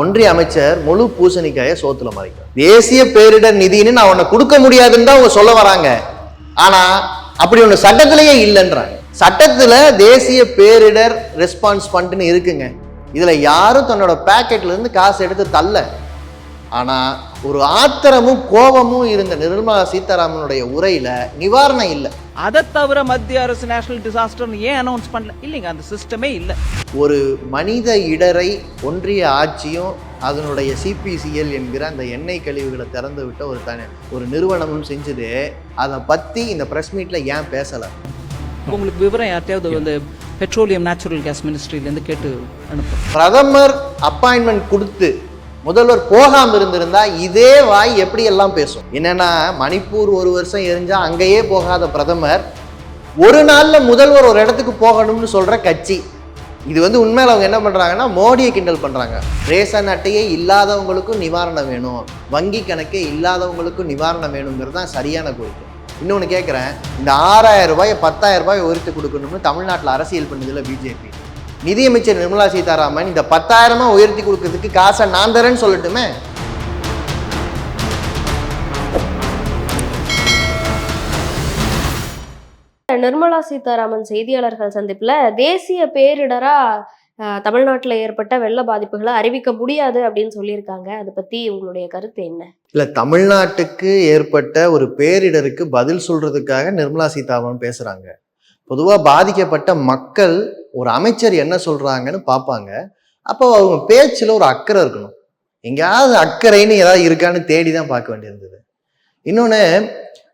ஒன்றிய அமைச்சர் முழு பூசணிக்காய சோத்துல மறைக்கிறார். தேசிய பேரிடர் நிதின்னு நான் உன்னை கொடுக்க முடியாதுன்னு தான் அவங்க சொல்ல வராங்க. ஆனா அப்படி ஒன்று சட்டத்திலேயே இல்லைன்றாங்க. சட்டத்துல தேசிய பேரிடர் ரெஸ்பான்ஸ் ஃபண்ட்னு இருக்குங்க. இதுல யாரும் தன்னோட பேக்கெட்ல இருந்து காசு எடுத்து தள்ள ஆனா ஒரு ஆத்திரமும் கோபமும் இருந்த நிர்மலா சீதாராமனுடைய உரையில நிவாரணம் இல்லை. அதை தவிர மத்திய அரசு நேஷனல் டிசாஸ்டர்னு ஏன் அனௌன்ஸ் பண்ணல? இல்லைங்க அந்த சிஸ்டமே இல்லை. ஒரு மனித இடரை ஒன்றிய ஆட்சியும் அதனுடைய சிபிசிஎல் என்கிற அந்த எண்ணெய் கழிவுகளை திறந்து விட்ட ஒரு தனி ஒரு நிறுவனமும் செஞ்சது. அதை பற்றி இந்த ப்ரெஸ் மீட்டில் ஏன் பேசலை? உங்களுக்கு விவரம் யார்ட்டையாவது வந்து பெட்ரோலியம் நேச்சுரல் கேஸ் மினிஸ்ட்ரியிலேருந்து கேட்டு அனுப்பும் பிரதமர் அப்பாயின்மெண்ட் கொடுத்து முதல்வர் போகாமல் இருந்திருந்தா இதே வாய் எப்படி எல்லாம் பேசும்? என்னன்னா மணிப்பூர் ஒரு வருஷம் எரிஞ்சா அங்கேயே போகாத பிரதமர் ஒரு நாளில் முதல்வர் ஒரு இடத்துக்கு போகணும்னு சொல்ற கட்சி. இது வந்து உண்மையில் அவங்க என்ன பண்ணுறாங்கன்னா மோடியை கிண்டல் பண்ணுறாங்க ரேஷன் அட்டையே இல்லாதவங்களுக்கும் நிவாரணம் வேணும். வங்கி கணக்கே இல்லாதவங்களுக்கும் நிவாரணம் வேணுங்கிறது தான் சரியான கோரிக்கை. இன்னொன்று கேட்குறேன் இந்த ஆறாயிரம் ரூபாய் பத்தாயிரம் ரூபாய் உயர்த்து கொடுக்கணும்னு தமிழ்நாட்டில் அரசியல் பண்ணுதில்ல பிஜேபி. நிதியமைச்சர் நிர்மலா சீதாராமன் இந்த பத்தாயிரமா உயர்த்தி கொடுக்கறதுக்கு காசை நான் தரேன்னு சொல்லட்டுமே? நிர்மலா சீதாராமன் செய்தியாளர்கள் சந்திப்புல தேசிய பேரிடரா தமிழ்நாட்டுல ஏற்பட்ட வெள்ள பாதிப்புகளை அறிவிக்க முடியாது அப்படின்னு சொல்லியிருக்காங்க. அதை பத்தி உங்களுடைய கருத்து என்ன? இல்லை தமிழ்நாட்டுக்கு ஏற்பட்ட ஒரு பேரிடருக்கு பதில் சொல்றதுக்காக நிர்மலா சீதாராமன் பேசுறாங்க. பொதுவாக பாதிக்கப்பட்ட மக்கள் ஒரு அமைச்சர் என்ன சொல்கிறாங்கன்னு பார்ப்பாங்க. அப்போ அவங்க பேச்சில் ஒரு அக்கறை இருக்கணும். எங்கேயாவது அக்கறைன்னு ஏதாவது இருக்கான்னு தேடி தான் பார்க்க வேண்டியிருந்தது. இன்னொன்று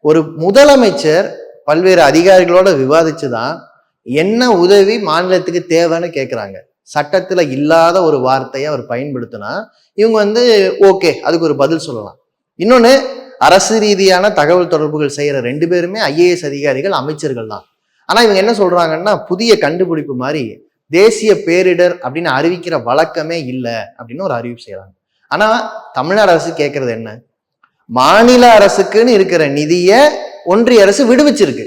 ஒரு முதலமைச்சர் பல்வேறு அதிகாரிகளோட விவாதிச்சு தான் என்ன உதவி மாநிலத்துக்கு தேவைன்னு கேட்குறாங்க சட்டத்தில் இல்லாத ஒரு வார்த்தையை அவர் பயன்படுத்தினா இவங்க வந்து ஓகே அதுக்கு ஒரு பதில் சொல்லலாம். இன்னொன்று அரசு ரீதியான தகவல் தொடர்புகள் செய்கிற ரெண்டு பேருமே ஐஏஎஸ் அதிகாரிகள் அமைச்சர்கள் தான். ஆனால் இவங்க என்ன சொல்றாங்கன்னா புதிய கண்டுபிடிப்பு மாதிரி தேசிய பேரிடர் அப்படின்னு அறிவிக்கிற வழக்கமே இல்லை அப்படின்னு ஒரு அறிவிப்பு செய்யறாங்க ஆனால் தமிழ்நாடு அரசு கேட்கறது என்ன? மாநில அரசுக்குன்னு இருக்கிற நிதியை ஒன்றிய அரசு விடுவிச்சிருக்கு.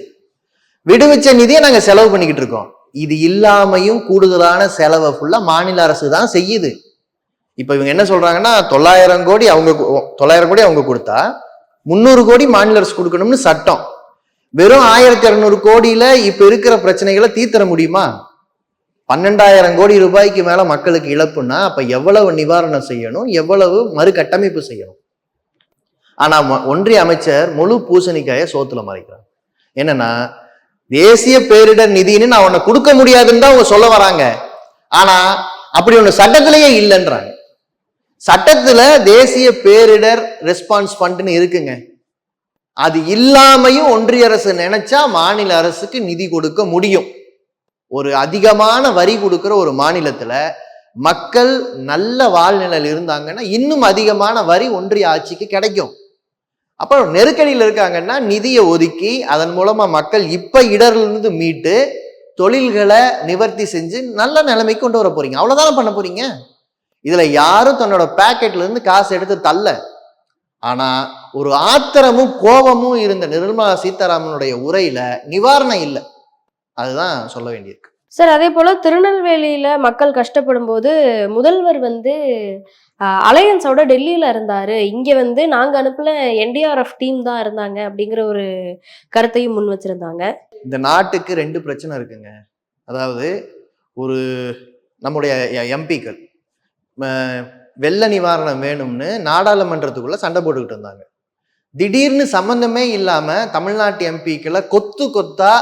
விடுவிச்ச நிதியை நாங்கள் செலவு பண்ணிக்கிட்டு இருக்கோம். இது இல்லாமையும் கூடுதலான செலவை ஃபுல்லாக மாநில அரசு தான் செய்யுது. இப்போ இவங்க என்ன சொல்றாங்கன்னா தொள்ளாயிரம் கோடி அவங்க தொள்ளாயிரம் கோடி அவங்க கொடுத்தா முந்நூறு கோடி மாநில அரசு கொடுக்கணும்னு சட்டம். வெறும் ஆயிரத்தி இரநூறு கோடியில இப்ப இருக்கிற பிரச்சனைகளை தீர்த்தர முடியுமா? பன்னெண்டாயிரம் கோடி ரூபாய்க்கு மேல மக்களுக்கு இழப்புன்னா அப்ப எவ்வளவு நிவாரணம் செய்யணும்? எவ்வளவு மறுகட்டமைப்பு செய்யணும்? ஆனா ம- ஒன்றிய அமைச்சர் முழு பூசணிக்காய சோத்துல மறைக்கிறார். என்னன்னா தேசிய பேரிடர் நிதின்னு நான் உன்னை கொடுக்க முடியாதுன்னு தான் அவங்க சொல்ல வராங்க. ஆனா அப்படி ஒண்ணு சட்டத்திலேயே இல்லைன்றாங்க. சட்டத்துல தேசிய பேரிடர் ரெஸ்பான்ஸ் ஃபண்ட்னு இருக்குங்க. அது இல்லாமையும் ஒன்றிய அரசு நினைச்சா மாநில அரசுக்கு நிதி கொடுக்க முடியும். ஒரு அதிகமான வரி கொடுக்குற ஒரு மாநிலத்துல மக்கள் நல்ல வாழ்நிலையில் இருந்தாங்கன்னா இன்னும் அதிகமான வரி ஒன்றிய ஆட்சிக்கு கிடைக்கும். அப்புறம் நெருக்கடியில் இருக்காங்கன்னா நிதியை ஒதுக்கி அதன் மூலமா மக்கள் இப்ப இடர்லேருந்து மீட்டு தொழில்களை நிவர்த்தி செஞ்சு நல்ல நிலைமைக்கு கொண்டு வர போறீங்க. அவ்வளவுதானே பண்ண போறீங்க? இதுல யாரும் தன்னோட பேக்கெட்ல இருந்து காசு எடுத்து தள்ள. ஆனா ஒரு ஆத்திரமும் கோபமும் இருந்த நிர்மலா சீதாராமனுடைய உரையில நிவாரணம் இல்லை. அதுதான் சொல்ல வேண்டியிருக்கு. சார் அதே போல திருநெல்வேலியில மக்கள் கஷ்டப்படும் போது முதல்வர் வந்து அலையன்ஸோட டெல்லியில இருந்தாரு. இங்க வந்து நாங்க அனுப்பல என்டிஆர்எஃப் டீம் தான் இருந்தாங்க அப்படிங்கிற ஒரு கருத்தையும் முன் வச்சிருந்தாங்க. இந்த நாட்டுக்கு ரெண்டு பிரச்சனை இருக்குங்க. அதாவது ஒரு நம்முடைய எம்பிக்கள் வெள்ள நிவாரணம் வேணும்னு நாடாளுமன்றத்துக்குள்ள சண்டை போட்டுக்கிட்டு இருந்தாங்க. திடீர்னு சம்மந்தமே இல்லாம தமிழ்நாட்டு எம்பிக்களை கொத்து கொத்தா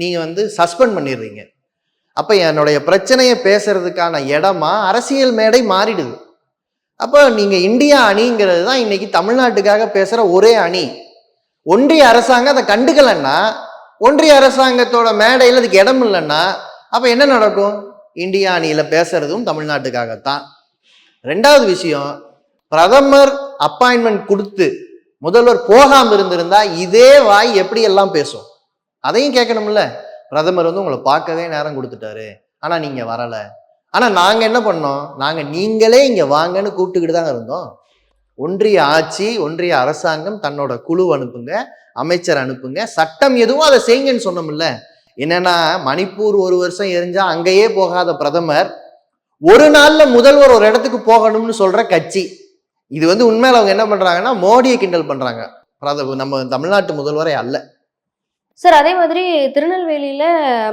நீங்க வந்து சஸ்பெண்ட் பண்ணிடுறீங்க. அப்ப என்னுடைய பிரச்சனையை பேசுறதுக்கான இடமா அரசியல் மேடை மாறிடுது. அப்போ நீங்க இந்தியா அணிங்கிறது தான் இன்னைக்கு தமிழ்நாட்டுக்காக பேசுற ஒரே அணி. ஒன்றிய அரசாங்கம் அதை கண்டுக்கலன்னா ஒன்றிய அரசாங்கத்தோட மேடையில் அதுக்கு இடம் இல்லைன்னா அப்போ என்ன நடக்கும்? இந்தியா அணியில் பேசுறதும் தமிழ்நாட்டுக்காகத்தான். ரெண்டாவது விஷயம் பிரதமர் அப்பாயின்மெண்ட் கொடுத்து முதல்வர் போகாமல் இருந்திருந்தா இதே வாய் எப்படி எல்லாம் பேசும்? அதையும் கேட்கணும்ல. பிரதமர் வந்து உங்களை பார்க்கவே நேரம் கொடுத்துட்டாரு. ஆனால் நீங்கள் வரலை. ஆனால் நாங்கள் என்ன பண்ணோம்? நாங்கள் நீங்களே இங்கே வாங்கன்னு கூப்பிட்டுக்கிட்டு தான் இருந்தோம். ஒன்றிய ஆட்சி ஒன்றிய அரசாங்கம் தன்னோட குழு அனுப்புங்க அமைச்சர் அனுப்புங்க. சட்டம் எதுவும் அதை செய்யுங்கன்னு சொன்னோம்ல. என்னன்னா மணிப்பூர் ஒரு வருஷம் எரிஞ்சா அங்கேயே போகாத பிரதமர் ஒரு நாள்ல முதல்வர் ஒரு இடத்துக்கு போகணும்னு சொல்ற கட்சி. இது வந்து உண்மையில அவங்க என்ன பண்றாங்கன்னா மோடியை கிண்டல் பண்றாங்க. நம்ம தமிழ்நாட்டு முதல்வரே அல்ல. சார் அதே மாதிரி திருநெல்வேலியில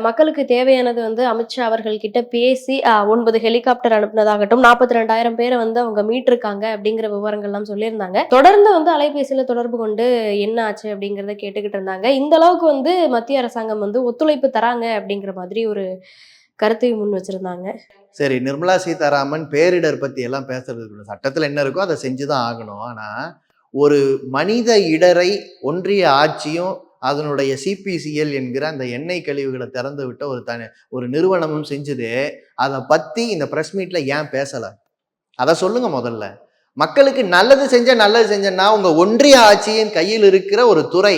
மக்களுக்கு தேவையானது வந்து அமித்ஷா அவர்கள் கிட்ட பேசி ஒன்பது ஹெலிகாப்டர் அனுப்புனதாகட்டும் நாற்பத்தி ரெண்டாயிரம் பேரை வந்து அவங்க மீட்டிருக்காங்க அப்படிங்கிற விவரங்கள்லாம் சொல்லியிருந்தாங்க. தொடர்ந்து வந்து அலைபேசியில தொடர்பு கொண்டு என்ன ஆச்சு அப்படிங்கிறத கேட்டுக்கிட்டு இருந்தாங்க. இந்த அளவுக்கு வந்து மத்திய அரசாங்கம் வந்து ஒத்துழைப்பு தராங்க அப்படிங்கிற மாதிரி ஒரு கருத்தை முன் வச்சிருந்தாங்க. சரி நிர்மலா சீதாராமன் பேரிடர் பத்தி எல்லாம் பேசுறதுக்கு சட்டத்துல என்ன இருக்கோ அதை செஞ்சுதான் ஆகணும். ஆனா ஒரு மனித இடரை ஒன்றிய ஆட்சியும் அதனுடைய சிபிசிஎல் என்கிற அந்த எண்ணெய் கழிவுகளை திறந்து விட்ட ஒரு தனி ஒரு நிறுவனமும் செஞ்சது. அதை பத்தி இந்த பிரஸ் மீட்ல ஏன் பேசல? அதை சொல்லுங்க முதல்ல. மக்களுக்கு நல்லது செஞ்ச நல்லது செஞ்சேன்னா உங்க ஒன்றிய ஆட்சியின் கையில் இருக்கிற ஒரு துறை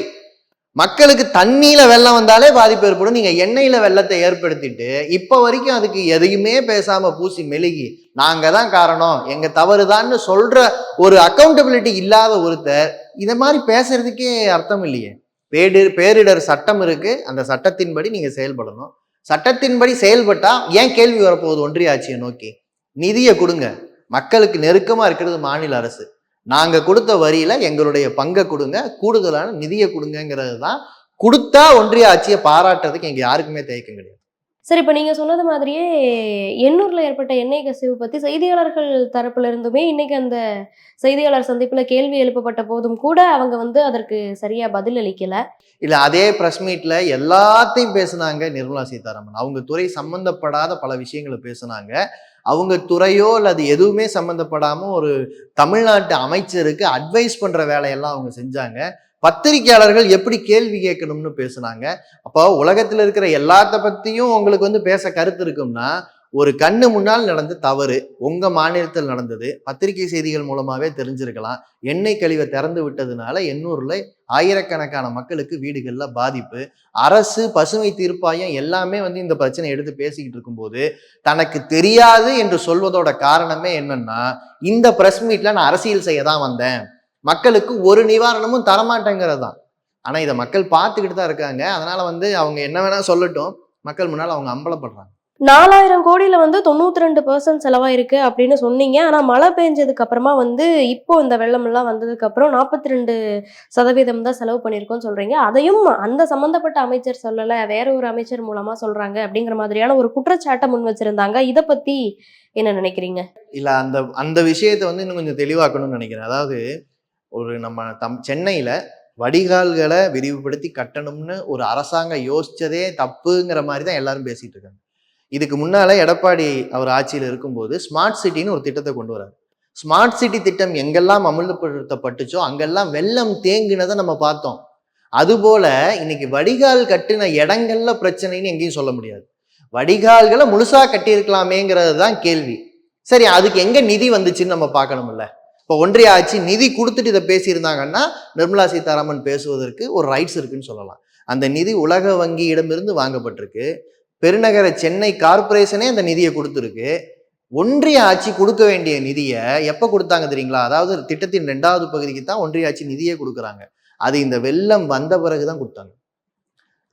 மக்களுக்கு தண்ணியில் வெள்ளம் வந்தாலே பாதிப்பு ஏற்படும். நீங்கள் எண்ணெயில் வெள்ளத்தை ஏற்படுத்திட்டு இப்போ வரைக்கும் அதுக்கு எதையுமே பேசாமல் பூசி மெழுகி நாங்கள் தான் காரணம். எங்க தவறுதான்னு சொல்கிற ஒரு அக்கௌண்டபிலிட்டி இல்லாத ஒருத்தர் இதை மாதிரி பேசுறதுக்கே அர்த்தம் இல்லையே. பேரிடர் பேரிடர் சட்டம் இருக்குது அந்த சட்டத்தின்படி நீங்கள் செயல்படணும். சட்டத்தின்படி செயல்பட்டால் ஏன் கேள்வி வரப்போகுது ஒன்றிய ஆட்சியை நோக்கி? நிதியை கொடுங்க. மக்களுக்கு நெருக்கமாக இருக்கிறது மாநில அரசு. நாங்க கொடுத்த வரியில எங்களுடைய பங்கை கொடுங்க கூடுதலான நிதியை கொடுங்கங்கிறது தான் கொடுத்தா ஒன்றிய ஆட்சியை பாராட்டுறதுக்கு எங்க யாருக்குமே தயக்கம் கிடையாது. சரி இப்ப நீங்க சொன்னது மாதிரியே எண்ணூர்ல ஏற்பட்ட எண்ணெய் கசிவு பத்தி செய்தியாளர்கள் தரப்புல இருந்துமே இன்னைக்கு அந்த செய்தியாளர் சந்திப்புல கேள்வி எழுப்பப்பட்ட போதும் கூட அவங்க வந்து அதற்கு சரியா பதில் அளிக்கல. இல்ல அதே பிரஸ் மீட்ல எல்லாத்தையும் பேசுனாங்க நிர்மலா சீதாராமன். அவங்க துறை சம்பந்தப்படாத பல விஷயங்களை பேசுனாங்க. அவங்க துறையோ அல்லது எதுவுமே சம்மந்தப்படாமல் ஒரு தமிழ்நாட்டு அமைச்சருக்கு அட்வைஸ் பண்ணுற வேலையெல்லாம் அவங்க செஞ்சாங்க. பத்திரிக்கையாளர்கள் எப்படி கேள்வி கேட்கணும்னு பேசுனாங்க. அப்போ உலகத்தில் இருக்கிற எல்லாத்த பற்றியும் உங்களுக்கு வந்து பேச கருத்து இருக்கும்னா ஒரு கண்ணு முன்னால் நடந்த தவறு உங்க மாநிலத்தில் நடந்தது பத்திரிகை செய்திகள் மூலமாவே தெரிஞ்சிருக்கலாம். எண்ணெய் கழிவை திறந்து விட்டதுனால எண்ணூர்ல ஆயிரக்கணக்கான மக்களுக்கு வீடுகள்ல பாதிப்பு. அரசு பசுமை தீர்ப்பாயம் எல்லாமே வந்து இந்த பிரச்சனை எடுத்து பேசிக்கிட்டு இருக்கும்போது தனக்கு தெரியாது என்று சொல்வதோட காரணமே என்னன்னா இந்த பிரஸ் மீட்ல நான் அரசியல் செய்ய தான் வந்தேன். மக்களுக்கு ஒரு நிவாரணமும் தரமாட்டேங்கிறது தான். ஆனா இதை மக்கள் பார்த்துக்கிட்டு தான் இருக்காங்க. அதனால வந்து அவங்க என்ன வேணா சொல்லட்டும். மக்கள் முன்னால் அவங்க அம்பலப்படுறாங்க. நாலாயிரம் கோடியில் வந்து தொண்ணூற்றி ரெண்டு பர்சன்ட் செலவாயிருக்கு அப்படின்னு சொன்னீங்க. ஆனால் மழை பெஞ்சதுக்கு அப்புறமா வந்து இப்போ இந்த வெள்ளமெல்லாம் வந்ததுக்கப்புறம் நாற்பத்தி ரெண்டு சதவீதம் தான் செலவு பண்ணியிருக்கோம்னு சொல்கிறீங்க அதையும் அந்த சம்மந்தப்பட்ட அமைச்சர் சொல்லலை வேற ஒரு அமைச்சர் மூலமாக சொல்கிறாங்க அப்படிங்கிற மாதிரியான ஒரு குற்றச்சாட்டை முன் வச்சிருந்தாங்க. இதை பற்றி என்ன நினைக்கிறீங்க? இல்ல அந்த அந்த விஷயத்தை வந்து இன்னும் கொஞ்சம் தெளிவாக்கணும்னு நினைக்கிறேன். அதாவது ஒரு நம்ம தம் சென்னையில வடிகால்களை விரிவுபடுத்தி கட்டணும்னு ஒரு அரசாங்கம் யோசிச்சதே தப்புங்கிற மாதிரி தான் எல்லாரும் பேசிட்டு இருக்காங்க. இதுக்கு முன்னால் எடப்பாடி அவர் ஆட்சியில் இருக்கும்போது ஸ்மார்ட் சிட்டின்னு ஒரு திட்டத்தை கொண்டு வராரு. ஸ்மார்ட் சிட்டி திட்டம் எங்கெல்லாம் அமல்படுத்தப்பட்டுச்சோ அங்கெல்லாம் வெள்ளம் தேங்கினதை நம்ம பார்த்தோம். அதுபோல இன்னைக்கு வடிகால் கட்டின இடங்கள்ல பிரச்சனைன்னு எங்கேயும் சொல்ல முடியாது. வடிகால்களை முழுசா கட்டியிருக்கலாமேங்கிறது தான் கேள்வி. சரி அதுக்கு எங்க நிதி வந்துச்சுன்னு நம்ம பார்க்கணும்ல? இப்போ ஒன்றிய ஆட்சி நிதி கொடுத்துட்டு இதை பேசியிருந்தாங்கன்னா நிர்மலா சீதாராமன் பேசுவதற்கு ஒரு ரைட்ஸ் இருக்குன்னு சொல்லலாம். அந்த நிதி உலக வங்கியிடமிருந்து வாங்கப்பட்டிருக்கு. பெருநகர சென்னை கார்ப்பரேஷனே அந்த நிதியை கொடுத்துருக்கு. ஒன்றிய ஆட்சி கொடுக்க வேண்டிய நிதியை எப்போ கொடுத்தாங்க தெரியுங்களா? அதாவது திட்டத்தின் ரெண்டாவது பகுதிக்கு தான் ஒன்றிய ஆட்சி நிதியே கொடுக்குறாங்க. அது இந்த வெள்ளம் வந்த பிறகு தான் கொடுத்தாங்க.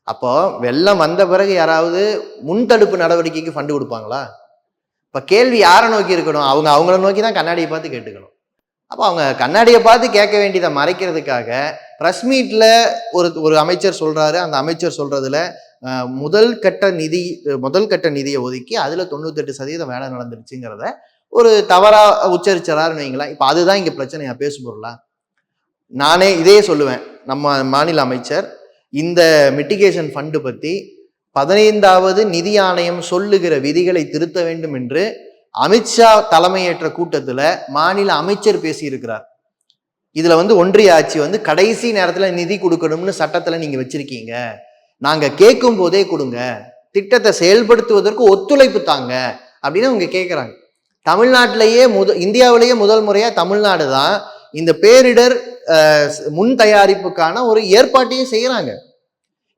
அப்போ வெள்ளம் வந்த பிறகு யாராவது முன்தடுப்பு நடவடிக்கைக்கு ஃபண்டு கொடுப்பாங்களா? இப்போ கேள்வி யாரை நோக்கி இருக்கணும்? அவங்க அவங்கள நோக்கி தான் கண்ணாடியை பார்த்து கேட்டுக்கணும். அப்போ அவங்க கண்ணாடியை பார்த்து கேட்க வேண்டியதை மறைக்கிறதுக்காக ப்ரெஸ் மீட்டில் ஒரு ஒரு அமைச்சர் சொல்கிறாரு அந்த அமைச்சர் சொல்கிறதுல முதல் கட்ட நிதி முதல் கட்ட நிதியை ஒதுக்கி அதில் தொண்ணூத்தெட்டு சதவீதம் வேலை நடந்துருச்சுங்கிறத ஒரு தவறாக உச்சரிச்சாருன்னு வைங்களேன் இப்போ அதுதான் இங்கே பிரச்சனையா பேசு பொருளா? நானே இதே சொல்லுவேன். நம்ம மாநில அமைச்சர் இந்த மிட்டிகேஷன் ஃபண்டு பற்றி பதினைந்தாவது நிதி ஆணையம் சொல்லுகிற விதிகளை திருத்த வேண்டும் என்று அமித்ஷா தலைமையேற்ற கூட்டத்தில் மாநில அமைச்சர் பேசியிருக்கிறார். இதில் வந்து ஒன்றிய ஆட்சி வந்து கடைசி நேரத்தில் நிதி கொடுக்கணும்னு சட்டத்தில் நீங்கள் வச்சுருக்கீங்க. நாங்கள் கேட்கும் போதே கொடுங்க. திட்டத்தை செயல்படுத்துவதற்கு ஒத்துழைப்பு தாங்க. அப்படின்னு அவங்க கேட்குறாங்க தமிழ்நாட்டிலேயே முத இந்தியாவிலேயே முதல் முறையாக தமிழ்நாடு தான் இந்த பேரிடர் முன் தயாரிப்புக்கான ஒரு ஏற்பாட்டையும் செய்கிறாங்க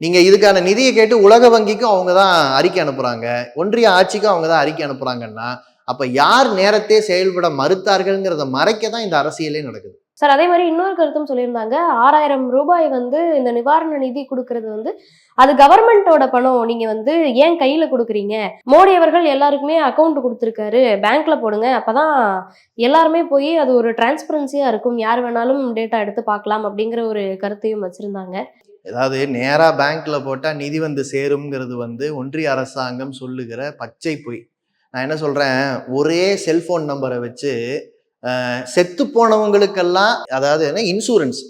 நீங்கள் இதுக்கான நிதியை கேட்டு உலக வங்கிக்கும் அவங்க தான் அறிக்கை அனுப்புகிறாங்க ஒன்றிய ஆட்சிக்கும் அவங்க தான் அறிக்கை அனுப்புகிறாங்கன்னா அப்போ யார் நேரத்தே செயல்பட மறுத்தார்கள்ங்கிறத மறைக்க தான் இந்த அரசியலே நடக்குது. சார் அதே மாதிரி இன்னொரு கருத்தும் சொல்லியிருந்தாங்க. ஆறாயிரம் ரூபாய் வந்து இந்த நிவாரண நிதி கொடுக்கறது வந்து அது கவர்மெண்டோட பணம். நீங்க வந்து ஏன் கையில கொடுக்குறீங்க? மோடி அவர்கள் எல்லாருக்குமே அக்கௌண்ட் கொடுத்துருக்காரு. பேங்க்ல போடுங்க. அப்பதான் எல்லாருமே போய் அது ஒரு டிரான்ஸ்பரன்சியா இருக்கும். யார் வேணாலும் டேட்டா எடுத்து பார்க்கலாம் அப்படிங்கிற ஒரு கருத்தையும் வச்சிருந்தாங்க. அதாவது நேராக பேங்க்ல போட்டால் நிதி வந்து சேரும்ங்கிறது வந்து ஒன்றிய அரசாங்கம் சொல்லுகிற பச்சை பொய். நான் என்ன சொல்றேன்? ஒரே செல்போன் நம்பரை வச்சு செத்து போனவங்களுக்கெல்லாம் அதாவது என்ன? இன்சூரன்ஸ்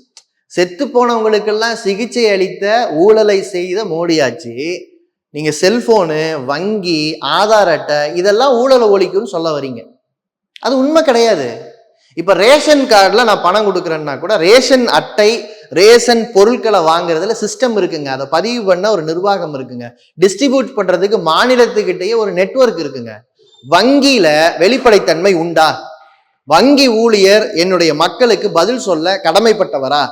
செத்து போனவங்களுக்கெல்லாம் சிகிச்சை அளித்த ஊழலை செய்த மோடியாச்சு. நீங்கள் நீங்க செல்போனு வங்கி ஆதார் அட்டை இதெல்லாம் ஊழலை ஒழிக்கும்னு சொல்ல வரீங்க. அது உண்மை கிடையாது. இப்ப ரேஷன் கார்டில் நான் பணம் கொடுக்குறேன்னா கூட ரேஷன் அட்டை ரேஷன் பொருட்களை வாங்குறதுல சிஸ்டம் இருக்குங்க. அதை பதிவு பண்ண ஒரு நிர்வாகம் இருக்குங்க. டிஸ்ட்ரிபியூட் பண்றதுக்கு மாநிலத்துக்கிட்டேயே ஒரு நெட்வொர்க் இருக்குங்க. வங்கியில வெளிப்படைத்தன்மை உண்டா? வங்கி ஊழியர் என்னுடைய மக்களுக்கு பதில் சொல்ல கடமைப்பட்டவரா?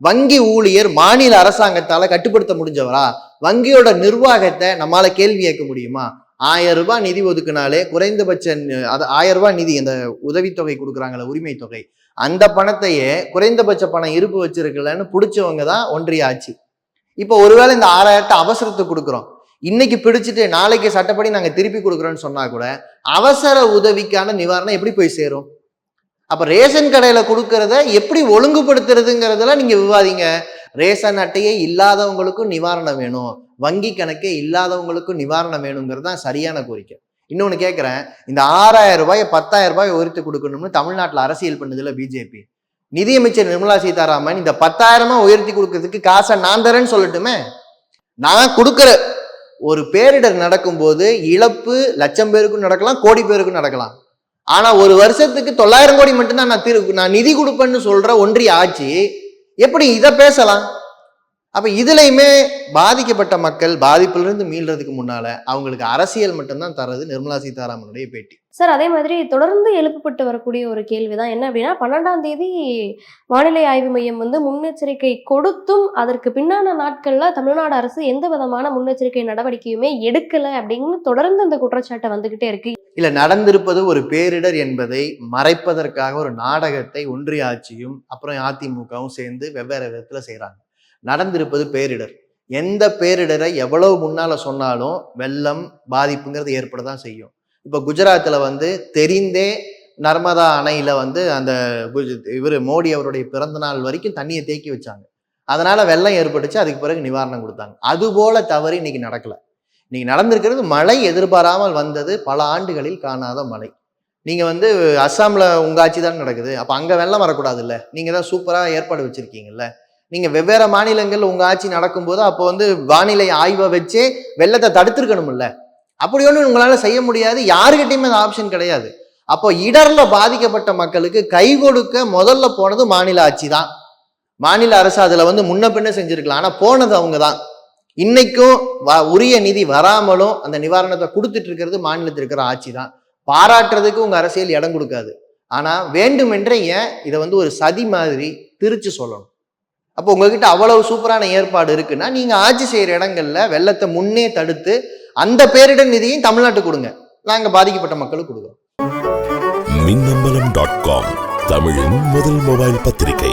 வங்கி ஊழியர் மாநில அரசாங்கத்தால கட்டுப்படுத்த முடிஞ்சவரா? வங்கியோட நிர்வாகத்தை நம்மளால கேள்வி கேட்க முடியுமா? ஆயிரம் ரூபாய் நிதி ஒதுக்குனாலே குறைந்தபட்ச அது ஆயிரம் ரூபாய் நிதி அந்த உதவித்தொகை கொடுக்குறாங்களே உரிமை தொகை. அந்த பணத்தையே குறைந்தபட்ச பணம் இருப்பு வச்சிருக்கலன்னு பிடிச்சவங்க தான் ஒன்றிய ஆட்சி. இப்போ ஒருவேளை இந்த ஆறாயிரத்தை அவசரத்துக்கு கொடுக்குறோம். இன்னைக்கு பிடிச்சிட்டு நாளைக்கு சட்டப்படி நாங்கள் திருப்பி கொடுக்குறோன்னு சொன்னா கூட அவசர உதவிக்கான நிவாரணம் எப்படி போய் சேரும்? அப்போ ரேஷன் கடையில் கொடுக்கறத எப்படி ஒழுங்குபடுத்துறதுங்கிறதுல நீங்கள் விவாதிங்க. ரேஷன் அட்டையே இல்லாதவங்களுக்கும் நிவாரணம் வேணும். வங்கி கணக்கே இல்லாதவங்களுக்கும் நிவாரணம் வேணுங்கிறது தான் சரியான கோரிக்கை. இன்னொன்று கேட்குறேன் இந்த ஆறாயிரம் ரூபாயை பத்தாயிரம் ரூபாய் உயர்த்தி கொடுக்கணும்னு தமிழ்நாட்டில் அரசியல் பண்ணதில் பிஜேபி நிதியமைச்சர் நிர்மலா சீதாராமன் இந்த பத்தாயிரமா உயர்த்தி கொடுக்கறதுக்கு காசை நான் தரேன்னு சொல்லட்டுமே? நான் கொடுக்குற ஒரு பேரிடர் நடக்கும்போது இழப்பு லட்சம் பேருக்கும் நடக்கலாம் கோடி பேருக்கும் நடக்கலாம். ஆனா ஒரு வருஷத்துக்கு தொள்ளாயிரம் கோடி மட்டும்தான் நான் திரு நான் நிதி கொடுப்பேன்னு சொல்ற ஒன்றிய ஆட்சி எப்படி இதை பேசலாம்? அப்ப இதுலையுமே பாதிக்கப்பட்ட மக்கள் பாதிப்பிலிருந்து மீள்றதுக்கு முன்னால அவங்களுக்கு அரசியல் மட்டும்தான் தர்றது நிர்மலா சீதாராமனுடைய பேட்டி. சார் அதே மாதிரி தொடர்ந்து எழுப்பப்பட்டு வரக்கூடிய ஒரு கேள்விதான். என்ன அப்படின்னா பன்னெண்டாம் தேதி வானிலை ஆய்வு மையம் வந்து முன்னெச்சரிக்கை கொடுத்தும் அதற்கு பின்னான நாட்களில் தமிழ்நாடு அரசு எந்த விதமான முன்னெச்சரிக்கை நடவடிக்கையுமே எடுக்கலை அப்படின்னு தொடர்ந்து அந்த குற்றச்சாட்டை வந்துகிட்டே இருக்கு. இல்லை நடந்திருப்பது ஒரு பேரிடர் என்பதை மறைப்பதற்காக ஒரு நாடகத்தை ஒன்றிய ஆட்சியும் அப்புறம் அதிமுகவும் சேர்ந்து வெவ்வேறு விதத்தில் செய்கிறாங்க நடந்திருப்பது பேரிடர். எந்த பேரிடரை எவ்வளவு முன்னால் சொன்னாலும் வெள்ளம் பாதிப்புங்கிறது ஏற்பட தான் செய்யும். இப்போ குஜராத்தில் வந்து தெரிந்தே நர்மதா அணையில் வந்து அந்த இவர் மோடி அவருடைய பிறந்த நாள் வரைக்கும் தண்ணியை தேக்கி வச்சாங்க. அதனால வெள்ளம் ஏற்பட்டுச்சு அதுக்கு பிறகு நிவாரணம் கொடுத்தாங்க. அதுபோல தவறு இன்னைக்கு நடக்கலை. இன்னைக்கு நடந்திருக்கிறது மழை எதிர்பாராமல் வந்தது பல ஆண்டுகளில் காணாத மழை. நீங்கள் வந்து அஸ்ஸாமில் உங்கள் ஆட்சி தான் நடக்குது. அப்போ அங்கே வெள்ளம் வரக்கூடாது இல்லை நீங்கள் தான் சூப்பராக ஏற்பாடு வச்சுருக்கீங்கல்ல. நீங்கள் வெவ்வேறு மாநிலங்கள் உங்கள் ஆட்சி நடக்கும்போது அப்போ வந்து வானிலை ஆய்வை வச்சே வெள்ளத்தை தடுத்துருக்கணும்ல. அப்படி ஒன்றும் உங்களால் செய்ய முடியாது. யாருக்கிட்டையுமே அந்த ஆப்ஷன் கிடையாது. அப்போ இடரில் பாதிக்கப்பட்ட மக்களுக்கு கை கொடுக்க முதல்ல போனது மாநில ஆட்சி தான். மாநில அரசு அதில் வந்து முன்ன பின்ன செஞ்சுருக்கலாம். ஆனால் போனது அவங்க தான். இன்னைக்கும் வ- உரிய நிதி வராமலும் அந்த நிவாரணத்தை கொடுத்துட்டு இருக்கிறது மாநிலத்தில் இருக்கிற ஆட்சி தான் பாராட்டுறதுக்கு உங்கள் அரசியல் இடம் கொடுக்காது. ஆனால் வேண்டுமென்றே ஏன் இதை வந்து ஒரு சதி மாதிரி திரிச்சு சொல்லணும்? அப்போ உங்ககிட்ட அவ்வளவு சூப்பரான ஏற்பாடு இருக்குன்னா நீங்கள் ஆட்சி செய்கிற இடங்கள்ல வெள்ளத்தை முன்னே தடுத்து அந்த பேரிடர் நிதியும் தமிழ்நாட்டுக்கு கொடுங்க. நாங்கள் பாதிக்கப்பட்ட மக்களுக்கு கொடுக்குறோம் மின்னம்பலம் டாட் காம் தமிழின் முதல் மொபைல் பத்திரிகை.